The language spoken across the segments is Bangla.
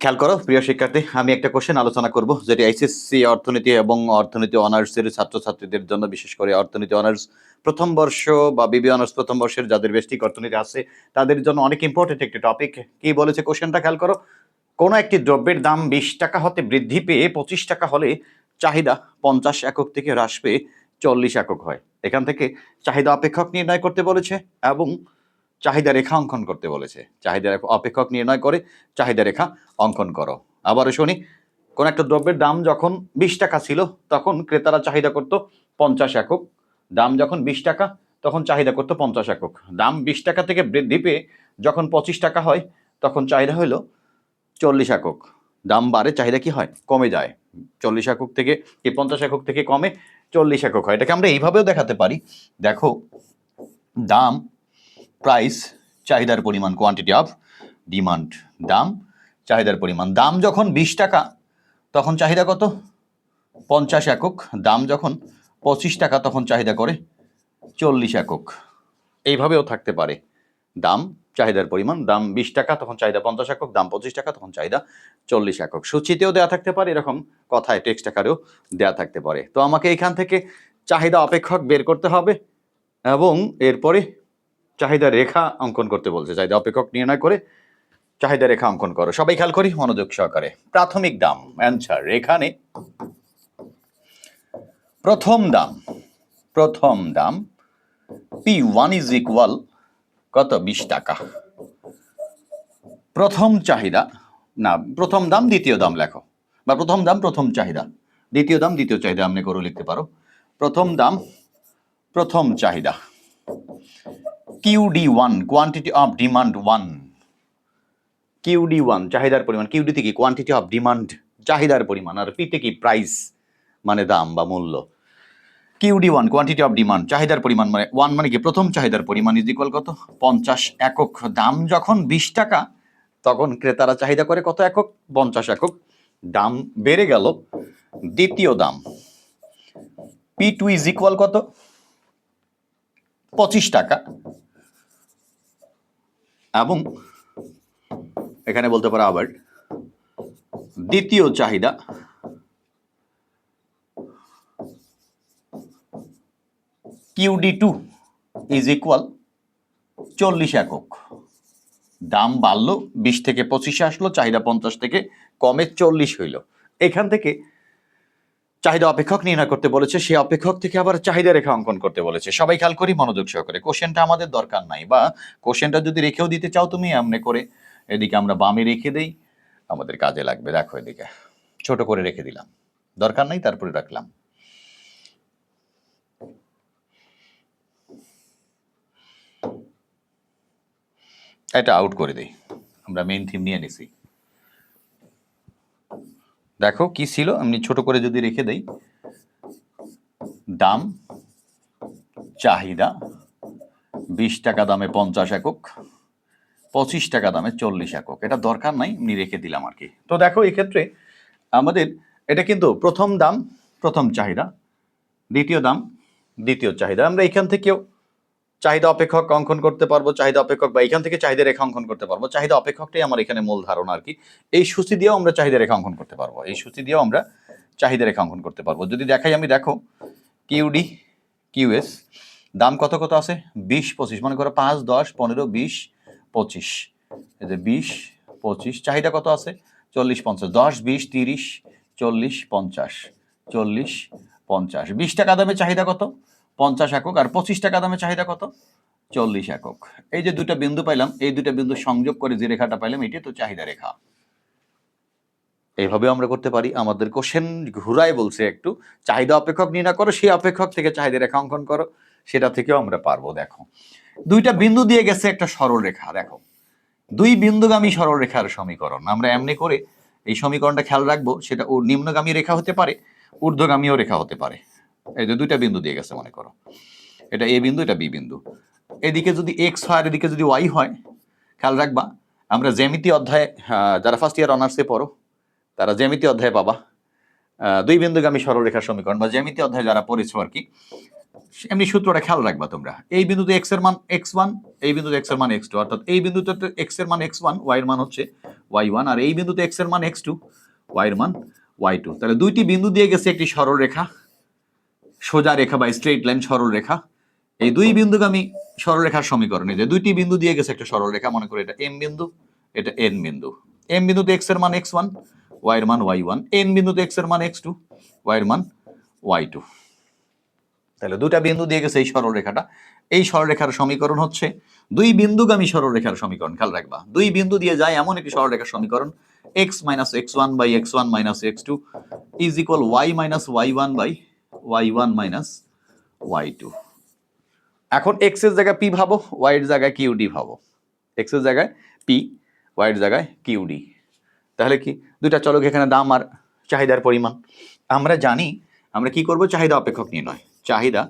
খেয়াল করো, প্রিয় শিক্ষার্থী, আমি একটা কোশ্চেন আলোচনা করব, যেটি আইসিএসসি অর্থনীতি এবং অর্থনীতি অনার্সের ছাত্রছাত্রীদের জন্য, বিশেষ করে অর্থনীতি অনার্স প্রথম বর্ষ বা বিবি অনার্স প্রথম বর্ষের যাদের বেস্টিক অর্থনীতি আছে, তাদের জন্য অনেক ইম্পর্টেন্ট একটি টপিক কি বলেছে কোশ্চেনটা খেয়াল করো? কোনো একটি দ্রব্যের দাম বিশ টাকা হতে বৃদ্ধি পেয়ে পঁচিশ টাকা হলে চাহিদা পঞ্চাশ একক থেকে হ্রাস পেয়ে চল্লিশ একক হয়। এখান থেকে চাহিদা অপেক্ষক নির্ণয় করতে বলেছে এবং চাহিদা রেখা অঙ্কন করতে বলেছে। চাহিদা রেখা অপেক্ষক নির্ণয় করে চাহিদা রেখা অঙ্কন করো। আবারও শুনি, কোন একটা দ্রব্যের দাম যখন বিশ টাকা ছিল, তখন ক্রেতারা চাহিদা করত পঞ্চাশ একক। দাম যখন বিশ টাকা, তখন চাহিদা করতো পঞ্চাশ একক। দাম বিশ টাকা থেকে বৃদ্ধি পেয়ে যখন পঁচিশ টাকা হয়, তখন চাহিদা হলো চল্লিশ একক। দাম বাড়ে, চাহিদা কি হয়? কমে যায়। চল্লিশ একক থেকে কি পঞ্চাশ একক থেকে কমে চল্লিশ একক হয়? এটাকে আমরা এইভাবেও দেখাতে পারি। দেখো, দাম প্রাইস চাহিদার পরিমাণ কোয়ান্টিটি অফ ডিমান্ড দাম। চাহিদার পরিমাণ, দাম যখন বিশ টাকা, তখন চাহিদা কত? পঞ্চাশ একক। দাম যখন পঁচিশ টাকা, তখন চাহিদা করে চল্লিশ একক। এইভাবেও থাকতে পারে। দাম, চাহিদার পরিমাণ, দাম বিশ টাকা, তখন চাহিদা পঞ্চাশ একক, দাম পঁচিশ টাকা, তখন চাহিদা চল্লিশ একক। সূচিতেও দেওয়া থাকতে পারে, এরকম কথায় টেক্সট আকারেও দেওয়া থাকতে পারে। তো আমাকে এখান থেকে চাহিদা অপেক্ষক বের করতে হবে এবং এরপরে চাহিদা রেখা অঙ্কন করতে বলছে। চাহিদা অপেক্ষক নির্ণয় করে চাহিদা রেখা অঙ্কন করো। সবাই খেয়াল করি, মনোযোগ সহকারে। প্রাথমিক দাম অ্যান্সার এখানে। প্রথম দাম প্রথম দাম পি ওয়ান ইজ ইকুয়াল কত? বিশ টাকা। প্রথম চাহিদা, না, প্রথম দাম, দ্বিতীয় দাম লেখো। বা প্রথম দাম, প্রথম চাহিদা। দ্বিতীয় দাম, দ্বিতীয় চাহিদা, আপনি করে লিখতে পারো। প্রথম দাম, প্রথম চাহিদা। QD one quantity of demand one QD one চাহিদার পরিমাণ। কিউডিতে কি কোয়ান্টিটি অফ ডিমান্ড চাহিদার পরিমাণ। আর পিতে কি প্রাইস মানে দাম বা মূল্য। QD one quantity of demand চাহিদার পরিমাণ মানে ওয়ান মানে কি? প্রথম চাহিদার পরিমাণ ইজ ইকুয়াল কত? পঞ্চাশ একক। দাম যখন বিশ টাকা, তখন ক্রেতারা চাহিদা করে কত একক? পঞ্চাশ একক। দাম বেড়ে গেল। দ্বিতীয় দাম পি টু ইজ ইকুয়াল কত? পঁচিশ টাকা। এবং এখানে বলতে পারো আবার দ্বিতীয় চাহিদা কিউডি টু ইজ ইকুয়াল চল্লিশ একক। দাম বাড়লো, বিশ থেকে পঁচিশে আসলো, চাহিদা পঞ্চাশ থেকে কমে চল্লিশ হইল। এখান থেকে চাহিদা অপেক্ষক নির্ণয় করতে বলেছে সেই অপেক্ষক থেকে আবার চাহিদা রেখা অঙ্কন করতে বলেছে। সবাই খেয়াল করি মনোযোগ সহকারে। কোশ্চেনটা আমাদের দরকার নাই বা কোশ্চেনটা যদি রেখেও দিতে চাও তুমি এমনি করে, এদিকে আমরা বামে রেখে দেই, আমাদের কাজে লাগবে। দেখো এদিকে, ছোট করে রেখে দিলাম। দরকার নাই, তারপরে রাখলাম। এটা আউট করে দেই। আমরা মেইন থিম নিয়ে নিছি। দেখো কি ছিল? এমনি ছোট করে যদি রেখে দেই। দাম, চাহিদা, বিশ টাকা দামে পঞ্চাশ একক, পঁচিশ টাকা দামে চল্লিশ একক। এটা দরকার নাই এমনি রেখে দিলাম আর কি। তো দেখো এক্ষেত্রে আমাদের এটা কিন্তু প্রথম দাম, প্রথম চাহিদা, দ্বিতীয় দাম, দ্বিতীয় চাহিদা। আমরা এখান থেকেও চাহিদা অপেক্ষক অঙ্কন করতে পারব, চাহিদা অপেক্ষক বা এখান থেকে চাহিদা রেখা অঙ্কন করতে পারব। চাহিদা অপেক্ষকটাই আমার এখানে মূল ধারণা আর কি। এই সূচি দিয়েও আমরা চাহিদা রেখা অঙ্কন করতে পারব। এই সূচি দিয়েও আমরা চাহিদা রেখা অঙ্কন করতে পারব। যদি দেখাই, আমি দেখো কিউডি কিউএস দাম কত কত আছে? বিশ, পঁচিশ। মনে করো পাঁচ, দশ, পনেরো, বিশ, পঁচিশ। এই যে বিশ, পঁচিশ, চাহিদা কত আছে? চল্লিশ, পঞ্চাশ। দশ, বিশ, তিরিশ, চল্লিশ, পঞ্চাশ। চল্লিশ, পঞ্চাশ। বিশ টাকা দামে চাহিদা কত? পঞ্চাশ একক, আর পঁচিশ টাকা দামে চাহিদা কত? চল্লিশ একক। এই যে দুটা বিন্দু পাইলাম, এই দুটা বিন্দু সংযোগ করে যে রেখাটা পাইলাম, এটি তো চাহিদা রেখা। এইভাবে আমরা করতে পারি। আমাদের কোশ্চেন ঘুরায় বলছে একটু, চাহিদা অপেক্ষক নির্ণয় করো, সেই অপেক্ষক থেকে চাহিদা রেখা অঙ্কন করো, সেটা থেকেও আমরা পারব, দেখো। দুইটা বিন্দু দিয়ে গেছে একটা সরল রেখা, দেখো। দুই বিন্দুগামী সরল রেখার সমীকরণ। আমরা এমনি করে এই সমীকরণটা খেয়াল রাখব, সেটা ও নিম্নগামী রেখা হতে পারে, ঊর্ধ্বগামীও রেখা হতে পারে। এই যে দুইটা বিন্দু দিয়ে গেছে মনে করো। এটা এ বিন্দু এটা বি বিন্দু। এদিকে যদি এক্স হয় আর এদিকে যদি ওয়াই হয় খেয়াল রাখবা আমরা জ্যামিতি অধ্যায়ে আহ, যারা ফার্স্ট ইয়ার অনার্সে পড়ো তারা জ্যামিতি অধ্যায়ে পাবা। দুই বিন্দুগামী সরলরেখার সমীকরণ বা জ্যামিতি অধ্যায় যারা পড়েছো আর কি এমনি সূত্রটা খেয়াল রাখবা তোমরা। এই বিন্দুতে এক্সের মান এক্স ওয়ান এই বিন্দুতে এক্সের মান এক্স টু অর্থাৎ এই বিন্দুতে এক্সের মান এক্স ওয়ান ওয়াই এর মান হচ্ছে ওয়াই ওয়ান আর এই বিন্দুতে এক্সের মান এক্স টু ওয়াই এর মান ওয়াই টু তাহলে দুইটি বিন্দু দিয়ে গেছে একটি সরল রেখা সোজা রেখা বা স্ট্রেট লাইন সরল রেখা। এই দুই বিন্দুগামী সরলরেখার সমীকরণ যে দুইটি বিন্দু দিয়ে গেছে একটা সরলরেখা, মনে করে এটা এম বিন্দু, এটা এন বিন্দু। এম বিন্দুতে এক্সের মান এক্স ওয়ান ওয়াই এর মান ওয়াই ওয়ান এন বিন্দুতে এক্সের মান এক্স টু ওয়াই এর মান ওয়াই টু তাহলে দুটা বিন্দু দিয়ে গেছে এই সরলরেখাটা। এই সরলরেখার সমীকরণ হচ্ছে, দুই বিন্দুগামী সরলরেখার সমীকরণ, খেয়াল রাখবা। দুই বিন্দু দিয়ে যায় এমন একটি সরলরেখার সমীকরণ X minus X one by X one minus X two is equal Y minus Y one by Y one minus Y two এখন এক্সের জায়গায় পি ভাবো ওয়াই এর জায়গায় কিউ ডি ভাবো। এক্সের জায়গায় পি এর জায়গায় কিউ ডি তাহলে কি? দুইটা চলক এখানে দাম আর চাহিদার পরিমাণ। আমরা জানি, আমরা কি করব? চাহিদা অপেক্ষক নির্ণয়। চাহিদা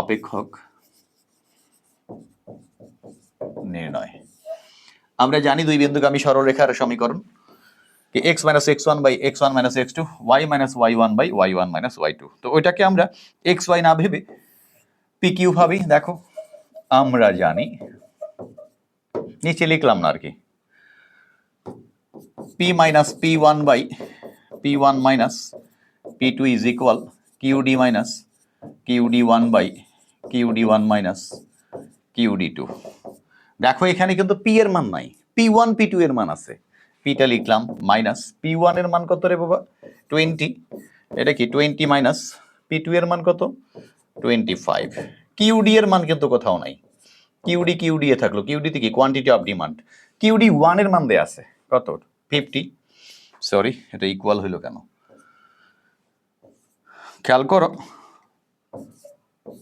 অপেক্ষক নির্ণয়। আমরা জানি দুই বিন্দুগামী সরলরেখার সমীকরণ। কি X minus X one by X one minus X two Y minus Y one by Y one minus Y two তো ওইটাকে আমরা এক্স ওয়াই না ভেবে পি কিউ ভাবি, দেখো, আমরা জানি, নিচে লিখলাম না আর কি। P minus P one by P one minus P two is equal Q D minus Q D one by Q D one minus Q D two দেখো, এখানে কিন্তু পি এর মান নাই পি ওয়ান পি টু এর মান আছে। পিটা লিখলাম মাইনাস পি ওয়ানের মান কত রে বাবা টোয়েন্টি এটা কি টোয়েন্টি মাইনাস পি টু এর মান কত টোয়েন্টি ফাইভ কিউডি এর মান কিন্তু কোথাও নাই কিউডি কিউডি এ থাকল কিউডিতে কি কোয়ান্টিটি অফ ডিমান্ড কিউডি ওয়ানের মান দেয়া আছে কত ফিফটি সরি এটা ইকুয়াল হইল কেন খেয়াল করো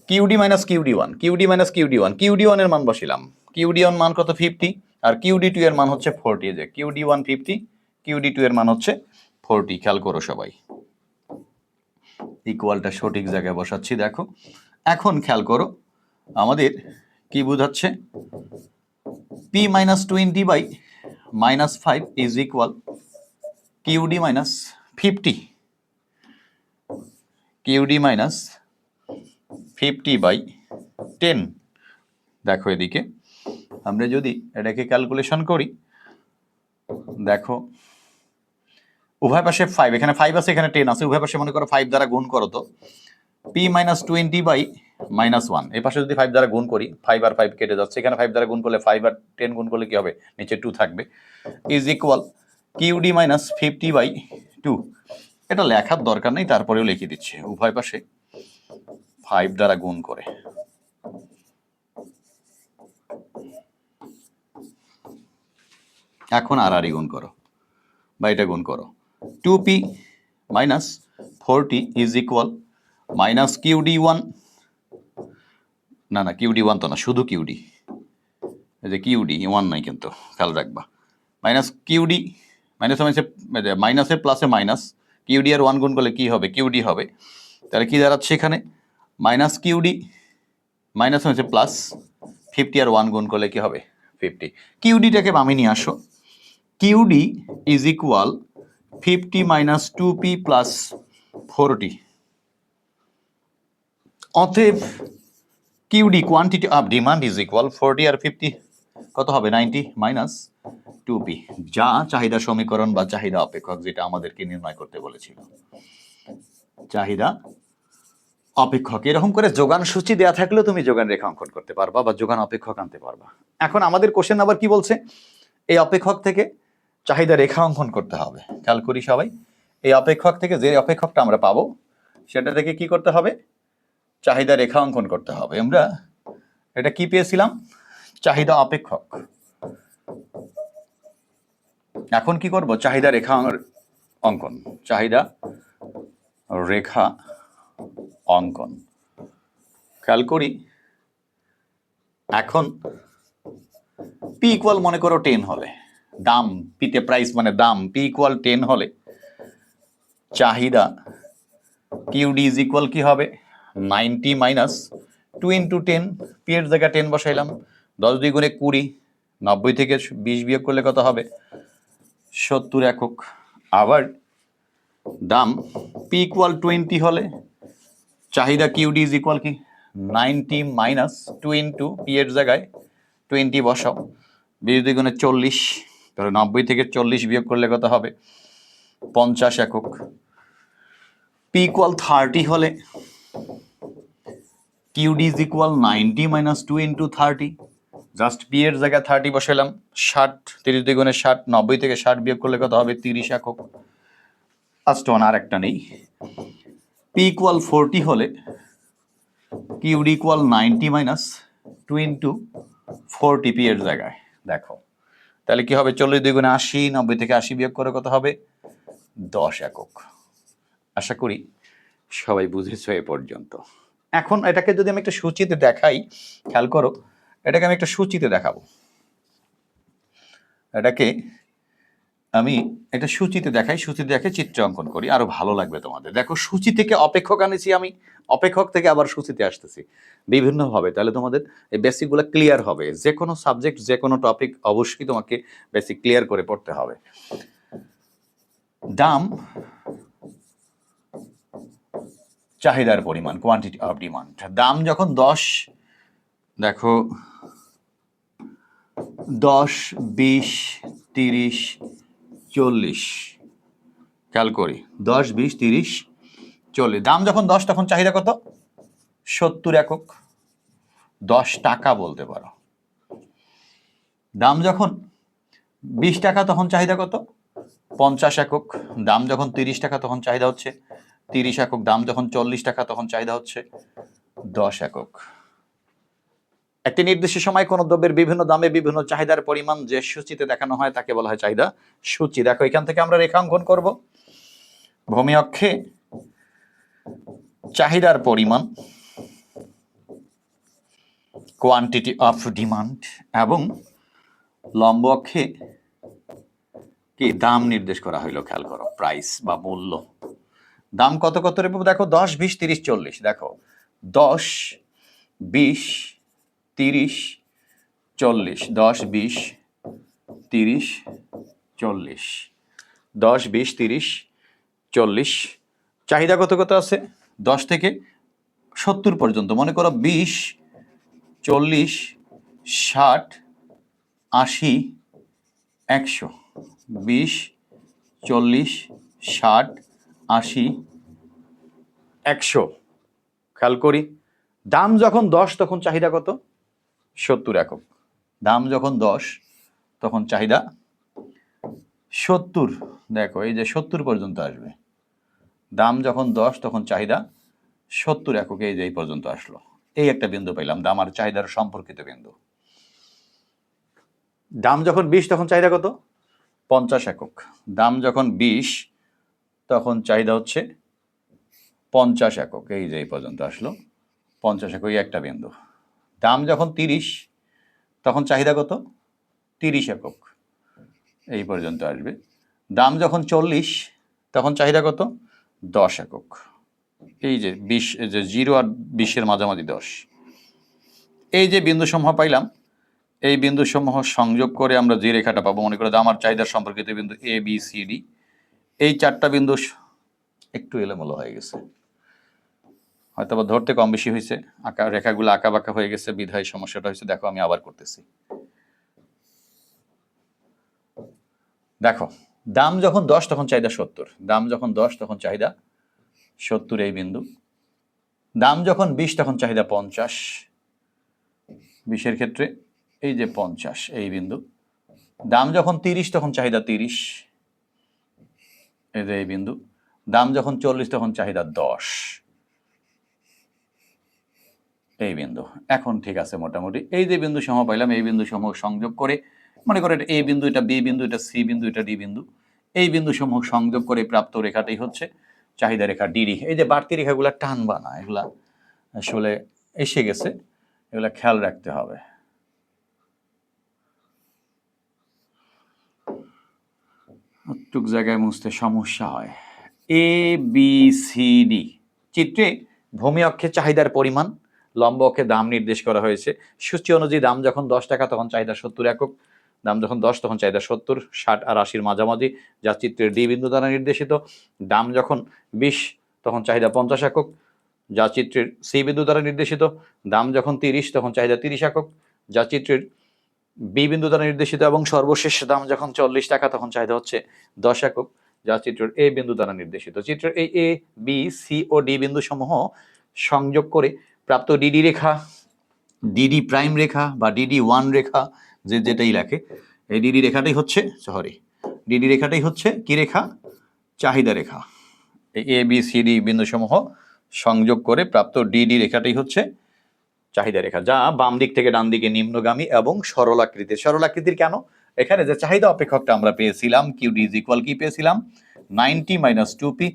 QD minus QD one QD minus QD one QD ওয়ানের মান বসিলাম কিউডি ওয়ান মান কত ফিফটি আর কিউডি টু এর মান হচ্ছে ফোরটি যে QD one fifty QD two এর মান হচ্ছে ফোরটি খেয়াল করো সবাই। ইকুয়ালটা সঠিক জায়গায় বসাচ্ছি, দেখো। এখন খেয়াল করো, আমাদের কি বোঝাচ্ছে? P minus twenty by minus five is equal QD minus fifty QD minus fifty by ten দেখো এদিকে। আমরা যদি এটাকে ক্যালকুলেশন করি, দেখো, উভয় পাশে ফাইভ এখানে ফাইভ আছে, এখানে টেন আছে, উভয় পাশে মনে করো ফাইভ দ্বারা গুণ করো তো P minus twenty by minus one এই পাশে যদি ফাইভ দ্বারা গুণ করি ফাইভ আর ফাইভ কেটে যাচ্ছে, এখানে ফাইভ দ্বারা গুণ করলে ফাইভ আর টেন গুণ করলে কি হবে? নিচে টু থাকবে is equal QD minus fifty by two এটা লেখার দরকার নেই, তারপরেও লিখে দিচ্ছে, উভয় পাশে ফাইভ দ্বারা গুণ করে। এখন আর আর গুণ করো, বা এটা গুণ করো। Two P minus forty is equal minus QD one না না কিউডি ওয়ান তো না, শুধু কিউডি এই যে কিউডি ওয়ান নাই কিন্তু, খেয়াল রাখবা। মাইনাস কিউডি মাইনাস মাইনাসে মাইনাসের প্লাসে মাইনাস কিউডি আর ওয়ান গুণ করলে কী হবে? কিউডি হবে। তাহলে কি দাঁড়াচ্ছে এখানে? মাইনাস কিউডি মাইনাস হয়েছে প্লাস ফিফটি আর ওয়ান গুণ করলে কী হবে? ফিফটি কিউডিটাকে বামে নিয়ে আসো। QD is equal fifty minus two P plus forty অতএব QD quantity of demand is equal forty R fifty কত হবে? নাইনটি মাইনাস টু পি যা চাহিদা সমীকরণ বা চাহিদা অপেক্ষক যেটা আমাদেরকে নির্ণয় করতে বলেছিল। চাহিদা অপেক্ষক, এরকম করে যোগান সূচি দেওয়া থাকলেও তুমি যোগান রেখা অঙ্কন করতে পারবা বা যোগান অপেক্ষক আনতে পারবা। এখন আমাদের কোশ্চেন আবার কি বলছে? এই অপেক্ষক থেকে চাহিদা রেখা অঙ্কন করতে হবে। খেয়াল করি সবাই। এই অপেক্ষক থেকে যে অপেক্ষকটা আমরা পাবো, সেটা থেকে কি করতে হবে? চাহিদা রেখা অঙ্কন করতে হবে। আমরা এটা কি পেয়েছিলাম? চাহিদা অপেক্ষক। এখন কি করব? চাহিদা রেখা অঙ্কন চাহিদা রেখা অঙ্কন। খেয়াল করি। এখন পি ইকুয়াল মনে করো টেন হলে দাম পিতে প্রাইস মানে দাম পি ইকুয়াল টেন হলে চাহিদা কিউডি ইজ ইকুয়াল কি হবে? Ninety minus two into ten P এর জায়গায় টেন বসাইলাম, দশ দুই গুণে কুড়ি, নব্বই থেকে বিশ বিয়োগ করলে কত হবে? সত্তর একক। আবার দাম পি ইকুয়াল টোয়েন্টি হলে চাহিদা কিউডি ইজ ইকুয়াল কি? Ninety minus two into P এর জায়গায় টোয়েন্টি বসাও, বিশ দ্বিগুণে চল্লিশ। তাহলে নব্বই থেকে চল্লিশ বিয়োগ করলে কত হবে? পঞ্চাশ একক। পি ইকুয়াল থার্টি হলে QD is equal ninety minus two into thirty just P এর জায়গায় থার্টি বসালাম ষাট, তিরিশ দ্বিগুণে ষাট, নব্বই থেকে ষাট বিয়োগ করলে কত হবে? তিরিশ একক। লাস্ট ওয়ান আর একটা নেই। পি ইকুয়াল ফোরটি হলে QD equal ninety minus two into forty P এর জায়গায়। দেখো। তাহলে কি হবে? চল্লিশ দুই গুণে আশি, নব্বই থেকে আশি বিয়োগ করে কত হবে? দশ একক। আশা করি সবাই বুঝেছ এ পর্যন্ত। এখন এটাকে যদি আমি একটা সূচিতে দেখাই, খেয়াল করো, এটাকে আমি একটা সূচিতে দেখাবো। এটাকে আমি একটা সূচিতে দেখাই, সূচিতে দেখে চিত্র অঙ্কন করি, আরও ভালো লাগবে তোমাদের। দেখো, সূচি থেকে অপেক্ষক আনেছি আমি, অপেক্ষক থেকে আবার সূচিতে আসতেছি। বিভিন্নভাবে, তাহলে তোমাদের এই বেসিকগুলো ক্লিয়ার হবে। যে কোনো সাবজেক্ট যে কোনো টপিক অবশ্যই তোমাকে বেসিক ক্লিয়ার করে পড়তে হবে। দাম, চাহিদার পরিমাণ কোয়ান্টিটি অফ ডিমান্ড দাম যখন দশ, দেখো, দশ, বিশ, তিরিশ চল্লিশ। খেয়াল করি, দশ, বিশ, তিরিশ, চল্লিশ। দাম যখন দশ, তখন চাহিদা কত? সত্তর একক। দশ টাকা বলতে পারো। দাম যখন বিশ টাকা, তখন চাহিদা কত? পঞ্চাশ একক। দাম যখন তিরিশ টাকা, তখন চাহিদা হচ্ছে তিরিশ একক। দাম যখন চল্লিশ টাকা, তখন চাহিদা হচ্ছে দশ একক। একটি নির্দিষ্ট সময় কোনো দ্রব্যের বিভিন্ন দামে বিভিন্ন চাহিদার পরিমাণ যে সূচিতে দেখানো হয়, তাকে বলা হয় চাহিদা সূচি। দেখো, এখান থেকে আমরা রেখাঙ্কন করব। ভূমি অক্ষে চাহিদার পরিমাণ কোয়ান্টিটি অফ ডিমান্ড এবং লম্ব অক্ষে কি দাম নির্দেশ করা হইল, খেয়াল করো প্রাইস বা মূল্য। দাম কত কত রে বাবু? দেখো, দশ, বিশ, তিরিশ, চল্লিশ। দেখো, দশ, বিশ তিরিশ, চল্লিশ, দশ, বিশ, তিরিশ, চল্লিশ। দশ, বিশ, তিরিশ, চল্লিশ। চাহিদা কত কত আছে? দশ থেকে সত্তর পর্যন্ত। মনে করো বিশ, চল্লিশ, ষাট, আশি, একশো। বিশ, চল্লিশ, ষাট, আশি, একশো। খেয়াল করি। দাম যখন দশ, তখন চাহিদা কত? সত্তর একক। দাম যখন দশ, তখন চাহিদা সত্তর। দেখো, এই যে সত্তর পর্যন্ত আসবে। দাম যখন দশ, তখন চাহিদা সত্তর একক, এই যে এই পর্যন্ত আসলো। এই একটা বিন্দু পেলাম দাম আর চাহিদার সম্পর্কিত বিন্দু। দাম যখন বিশ, তখন চাহিদা কত? পঞ্চাশ একক। দাম যখন বিশ, তখন চাহিদা হচ্ছে পঞ্চাশ একক। এই যে এই পর্যন্ত আসলো, পঞ্চাশ একক, এই একটা বিন্দু। দাম যখন তিরিশ, তখন চাহিদা কত? তিরিশ একক। এই পর্যন্ত আসবে। দাম যখন চল্লিশ, তখন চাহিদা কত? দশ একক। এই যে বিশ যে জিরো আর বিশের মাঝামাঝি দশ। এই যে বিন্দু সমূহ পাইলাম, এই বিন্দুসমূহ সংযোগ করে আমরা যে রেখাটা পাবো, মনে করো দাম আর চাহিদার সম্পর্কিত বিন্দু এ বি সি ডি এই চারটা বিন্দু একটু এলোমেলো হয়ে গেছে। হয়তো বা ধরতে কম বেশি হয়েছে, আঁকা, রেখাগুলো আঁকা বাঁকা হয়ে গেছে, বিধায় সমস্যাটা হয়েছে, দেখো আমি আবার করতেছি। দেখো, দাম যখন দশ, তখন চাহিদা সত্তর। দাম যখন দশ, তখন চাহিদা সত্তর এই বিন্দু। দাম যখন বিশ, তখন চাহিদা পঞ্চাশ। বিশের ক্ষেত্রে এই যে পঞ্চাশ, এই বিন্দু। দাম যখন তিরিশ, তখন চাহিদা তিরিশ। এই যে এই বিন্দু। দাম যখন চল্লিশ, তখন চাহিদা দশ। এই বিন্দু। এখন ঠিক আছে মোটামুটি। এই যে বিন্দু সমূহ পাইলাম, এই বিন্দু সমূহ সংযোগ করে, মনে করো এটা এ বিন্দু, এটা বি বিন্দু, এটা সি বিন্দু, এটা ডি বিন্দু। এই বিন্দু সমূহ সংযোগ করে প্রাপ্ত রেখাটাই হচ্ছে চাহিদা রেখা ডিডি এই যে বাড়তি রেখাগুলো টানবা না এগুলা আসলে এসে গেছে, এগুলা খেয়াল রাখতে হবে। টুক জায়গায় মুছতে সমস্যা হয়। A, B, C, D. চিত্রে ভূমি অক্ষে চাহিদার পরিমাণ লম্ব অক্ষে দাম নির্দেশ করা হয়েছে। সূচি অনুযায়ী দাম যখন দশ টাকা, তখন চাহিদা সত্তর একক। দাম যখন দশ, তখন চাহিদা সত্তর, ষাট আর আশির মাঝামাঝি, যা চিত্রের ডি বিন্দু দ্বারা নির্দেশিত। দাম যখন বিশ, তখন চাহিদা পঞ্চাশ একক, যা চিত্রের সি বিন্দু দ্বারা নির্দেশিত। দাম যখন তিরিশ, তখন চাহিদা তিরিশ একক, যা চিত্রের বি বিন্দু দ্বারা নির্দেশিত। এবং সর্বশেষ দাম যখন চল্লিশ টাকা, তখন চাহিদা হচ্ছে দশ একক, যা চিত্রের এ বিন্দু দ্বারা নির্দেশিত। চিত্রের এই এ, বি, সি ও ডি বিন্দু সমূহ সংযোগ করে প্রাপ্ত ডিডি রেখা, ডিডি প্রাইম রেখা বা ডিডি ওয়ান রেখা যে যেটাই লেখে, এই ডিডি রেখাটাই হচ্ছে, সরি, ডিডি রেখাটাই হচ্ছে কি রেখা? চাহিদা রেখা। এ বি, সি, ডি বিন্দুসমূহ সংযোগ করে প্রাপ্ত ডিডি রেখাটাই হচ্ছে চাহিদা রেখা, যা বাম দিক থেকে ডান দিকে নিম্নগামী এবং সরলাকৃতির। সরলাকৃতির কেন? এখানে যে চাহিদা অপেক্ষকটা আমরা পেয়েছিলাম, কিউ ডি ইজ ইকুয়াল কি পেয়েছিলাম? Ninety minus two P.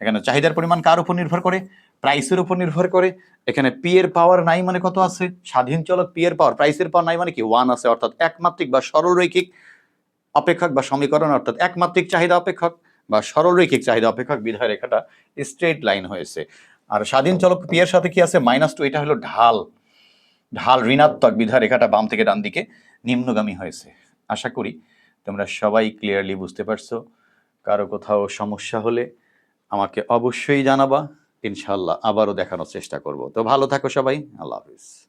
এখানে চাহিদার পরিমাণ কার উপর নির্ভর করে? প্রাইসের উপর নির্ভর করে। এখানে পি এর পাওয়ার নাই মানে কত আছে? স্বাধীন চলক পি এর পাওয়ার প্রাইসের পাওয়ার নাই মানে কি? ওয়ান আছে, অর্থাৎ একমাত্রিক বা সরলরৈখিক অপেক্ষক বা সমীকরণ, অর্থাৎ একমাত্রিক চাহিদা অপেক্ষক বা সরলরৈখিক চাহিদা অপেক্ষক বিধায় রেখাটা স্ট্রেট লাইন হয়েছে। আর স্বাধীন চলক পি এর সাথে কি আছে? মাইনাস টু এটা হলো ঢাল। ঢাল ঋণাত্মক বিধায় রেখাটা বাম থেকে ডান দিকে নিম্নগামী হয়েছে। আশা করি তোমরা সবাই ক্লিয়ারলি বুঝতে পারছ। কারও কোথাও সমস্যা হলে আমাকে অবশ্যই জানাবা। ইনশাল্লাহ আবারও দেখানোর চেষ্টা করব। তো ভালো থাকো সবাই আল্লাহ হাফিজ।